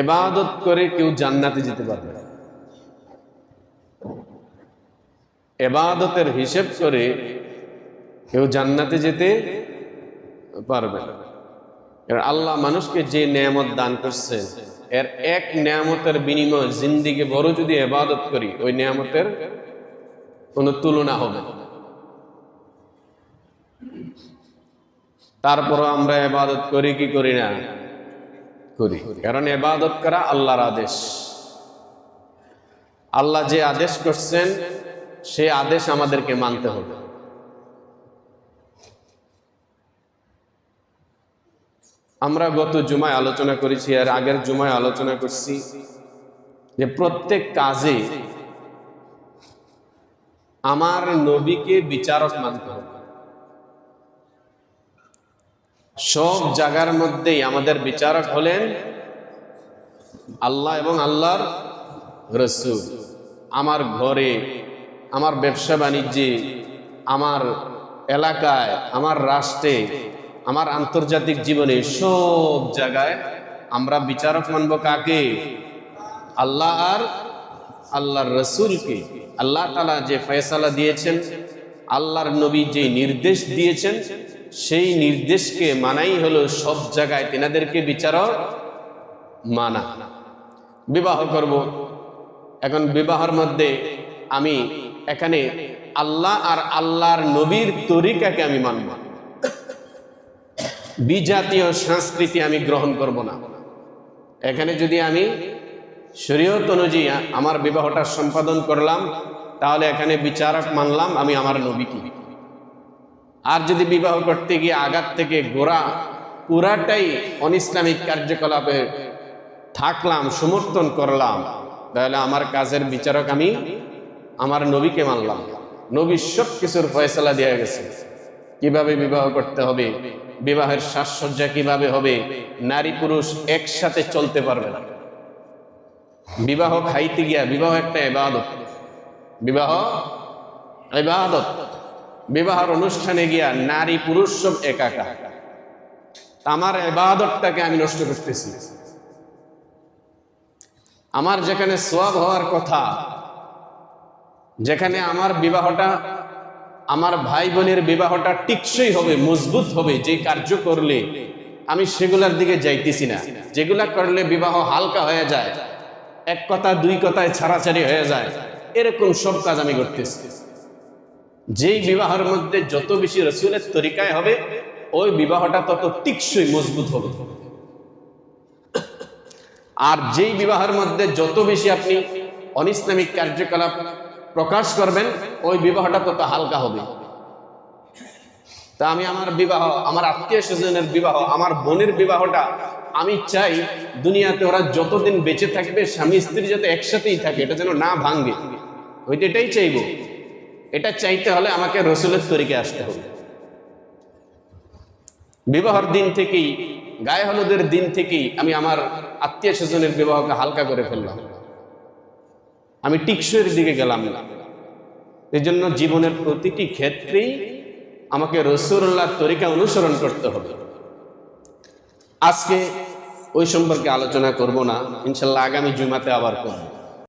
এবাদত করে কেউ জান্নাতে যেতে পারবে না। এবাদতের হিসেব করে কেউ জান্নাতে যেতে পারবে আল্লাহ মানুষকে যে নিয়ামত দান করছে, এর এক নিয়ামতের বিনিময় জিন্দিকে বড় যদি এবাদত করি, ওই নিয়ামতের কোনো তুলনা হবে তারপরও আমরা এবাদত করি কি করি না? করি। কারণ এবাদত করা আল্লাহর আদেশ। আল্লাহ যে আদেশ করছেন সে আদেশ আমাদেরকে মানতে হবে। আমরা গত জুমায় আলোচনা করেছি আর আগের জুমায় আলোচনা করছি যে প্রত্যেক কাজে আমার নবীকে বিচারক মানতে হবে। সব জায়গার মধ্যেই আমাদের বিচারক হলেন আল্লাহ এবং আল্লাহর রসুল। আমার ঘরে, আমার ব্যবসা বাণিজ্যে, আমার এলাকায়, আমার রাষ্ট্রে, আমার আন্তর্জাতিক জীবনে সব জায়গায় আমরা বিচারক মানব কাকে? আল্লাহ আর আল্লাহর রসুলকে। আল্লাহ তালা যে ফয়সালা দিয়েছেন, আল্লাহর নবী যে নির্দেশ দিয়েছেন সেই নির্দেশকে মানাই হলো সব জায়গায় তেনাদেরকে বিচারক মানা। বিবাহ করব। এখন বিবাহের মধ্যে আমি এখানে আল্লাহ আর আল্লাহর নবীর তরিকাকে আমি মানব। বিজাতীয় সংস্কৃতি আমি গ্রহণ করব না। এখানে যদি আমি শরীয়ত অনুযায়ী আমার বিবাহটা সম্পাদন করলাম, তাহলে এখানে বিচারক মানলাম আমি আমার নবীকে। আর যদি বিবাহ করতে গিয়ে আঘাত থেকে গোড়া পুরাটাই অনিসলামিক কার্যকলাপে থাকলাম, সমর্থন করলাম, তাহলে আমার কাজের বিচারক আমি, আমার নবীকে মানলাম। নবী সব কিছুর ফয়সলা দেওয়া গেছে। কীভাবে বিবাহ করতে হবে, বিবাহের সাজসজ্জা কীভাবে হবে, নারী পুরুষ একসাথে চলতে পারবে না। বিবাহ খাইতে গিয়া, বিবাহ একটা এবাদত বিবাহ এবাদত বিবাহের অনুষ্ঠানে গিয়া নারী পুরুষ সব একাকা। আমার এবাদতটাকে আমি নষ্ট করতেছি। আমার যেখানে সোয়াব হওয়ার কথা, যেখানে আমার বিবাহটা, আমার ভাই বোনের বিবাহটা টিকসই হবে, মজবুত হবে, যে কার্য করলে আমি সেগুলার দিকে যাইতেছি না। যেগুলা করলে বিবাহ হালকা হয়ে যায়, এক কথা দুই কথায় ছাড়াছাড়ি হয়ে যায়, এরকম সব কাজ আমি করতেছি। যেই বিবাহের মধ্যে যত বেশি রসুলের তরিকায় হবে, ওই বিবাহটা তত টিকসই মজবুত হবে। আর যেই বিবাহের মধ্যে যত বেশি আপনি অনিসলামিক কার্যকলাপ প্রকাশ করবেন, ওই বিবাহটা তত হালকা হবে। তা আমি আমার বিবাহ, আমার আত্মীয় স্বজনের বিবাহ, আমার বোনের বিবাহটা আমি চাই দুনিয়াতে ওরা যতদিন বেঁচে থাকবে, স্বামী স্ত্রী যাতে একসাথেই থাকে, এটা যেন না ভাঙবে ওইটা এটাই চাইব। এটা চাইতে হলে আমাকে রসুলের তরিকে আসতে হবে। বিবাহর দিন থেকেই, গায়ে হলুদের দিন থেকেই আমি আমার আত্মীয় স্বজনের বিবাহকে হালকা করে ফেললাম। আমি টিকসইয়ের দিকে গেলাম না। এই জন্য জীবনের প্রতিটি ক্ষেত্রেই আমাকে রসুল্লাহর তরিকা অনুসরণ করতে হবে। আজকে ওই সম্পর্কে আলোচনা করব না। ইনশাল্লাহ আগামী জুমাতে আবার করব।